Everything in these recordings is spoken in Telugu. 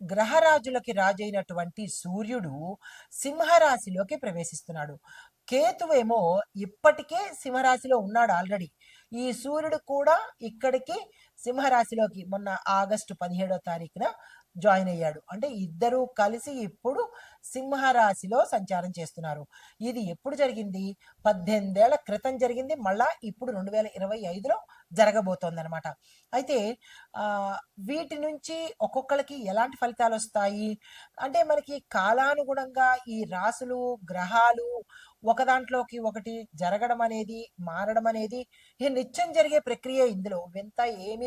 గ్రహరాజులకి రాజైనటువంటి సూర్యుడు సింహరాశిలోకి ప్రవేశిస్తున్నాడు. కేతువేమో ఇప్పటికే సింహరాశిలో ఉన్నాడు ఆల్రెడీ. ఈ సూర్యుడు కూడా ఇక్కడికి సింహరాశిలోకి మొన్న ఆగస్టు పదిహేడో తారీఖున జాయిన్ అయ్యాడు. అంటే ఇద్దరూ కలిసి ఇప్పుడు సింహరాశిలో సంచారం చేస్తున్నారు. ఇది ఎప్పుడు జరిగింది? పద్దెనిమిదేళ్ళ క్రితం జరిగింది. మళ్ళా ఇప్పుడు రెండు వేల ఇరవై ఐదులో జరగబోతోంది అనమాట అయితే వీటి నుంచి ఒక్కొక్కరికి ఎలాంటి ఫలితాలు వస్తాయి? అంటే మనకి కాలానుగుణంగా ఈ రాసులు గ్రహాలు ఒక దాంట్లోకి ఒకటి జరగడం అనేది మారడం అనేది ఈ నిత్యం జరిగే ప్రక్రియ ఇందులో. వింత ఏమీ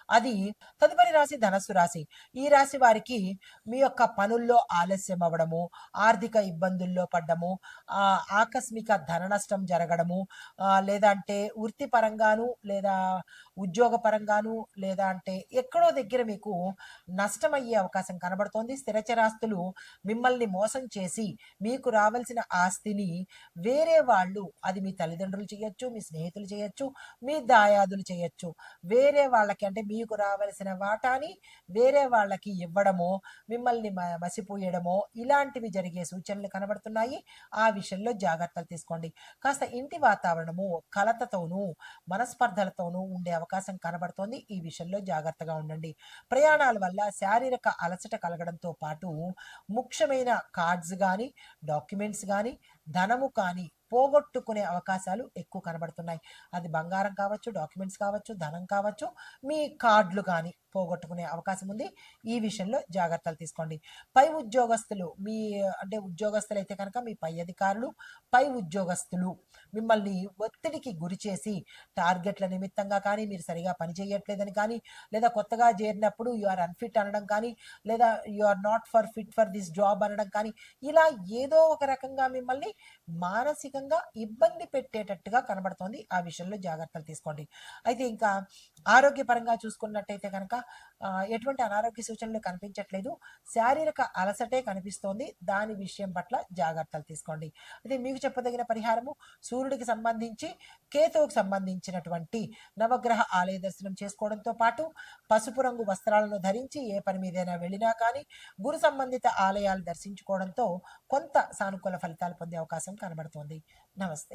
అది తదుపరి రాశి ధనస్సు రాశి. ఈ రాశి వారికి మీ యొక్క పనుల్లో ఆలస్యం అవ్వడము ఆర్థిక ఇబ్బందుల్లో పడ్డము ఆ, ఆకస్మిక ధన నష్టం జరగడము లేదంటే లేదా అంటే వృత్తిపరంగాను లేదా ఉద్యోగ పరంగాను లేదా అంటే ఎక్కడో దగ్గర మీకు నష్టమయ్యే అవకాశం కనబడుతోంది. స్థిరచరాస్తులు మిమ్మల్ని మోసం చేసి మీకు రావాల్సిన ఆస్తిని వేరే వాళ్ళు అది మీ తల్లిదండ్రులు చేయొచ్చు మీ స్నేహితులు చేయొచ్చు మీ దాయాదులు చేయొచ్చు. వేరే వాళ్ళకి అంటే మీ మీకు రావాల్సిన వాటాని వేరే వాళ్ళకి ఇవ్వడమో మిమ్మల్ని మసిపోయడమో ఇలాంటివి జరిగే సూచనలు కనబడుతున్నాయి. ఆ విషయంలో జాగ్రత్తలు తీసుకోండి. కాస్త ఇంటి వాతావరణము కలతతోనూ మనస్పర్ధలతోనూ ఉండే అవకాశం కనబడుతోంది. ఈ విషయంలో జాగ్రత్తగా ఉండండి. ప్రయాణాల వల్ల శారీరక అలసట కలగడంతో పాటు ముఖ్యమైన కార్డ్స్ కానీ డాక్యుమెంట్స్ కానీ ధనము కానీ పోగొట్టుకునే అవకాశాలు ఎక్కువ కనబడుతున్నాయి. అది బంగారం కావచ్చు డాక్యుమెంట్స్ కావచ్చు ధనం కావచ్చు మీ కార్డులు కానీ పోగొట్టుకునే అవకాశం ఉంది. ఈ విషయంలో జాగ్రత్తలు తీసుకోండి. పై ఉద్యోగస్తులు మీ అంటే ఉద్యోగస్తులు అయితే కనుక మీ పై అధికారులు పై ఉద్యోగస్తులు మిమ్మల్ని ఒత్తిడికి గురి చేసి టార్గెట్ల నిమిత్తంగా కానీ మీరు సరిగా పని చేయట్లేదని కానీ లేదా కొత్తగా చేరినప్పుడు యు ఆర్ అన్ఫిట్ అనడం కానీ లేదా you are not for fit for this job అనడం కానీ ఇలా ఏదో ఒక రకంగా మిమ్మల్ని మానసికంగా ఇబ్బంది పెట్టేటట్టుగా కనబడుతోంది. ఆ విషయంలో జాగ్రత్తలు తీసుకోండి. అయితే ఇంకా ఆరోగ్యపరంగా చూసుకున్నట్టయితే కనుక ఎటువంటి అనారోగ్య సూచనలు కనిపించట్లేదు. శారీరక అలసటే కనిపిస్తోంది. దాని విషయం పట్ల జాగ్రత్తలు తీసుకోండి. అది మీకు చెప్పదగిన పరిహారము సూర్యుడికి సంబంధించి కేతువుకు సంబంధించినటువంటి నవగ్రహ ఆలయ దర్శనం చేసుకోవడంతో పాటు పసుపు రంగు వస్త్రాలను ధరించి ఏ పని మీదైనా వెళ్ళినా కానీ గురు సంబంధిత ఆలయాలు దర్శించుకోవడంతో కొంత సానుకూల ఫలితాలు పొందే అవకాశం కనబడుతోంది. నమస్తే.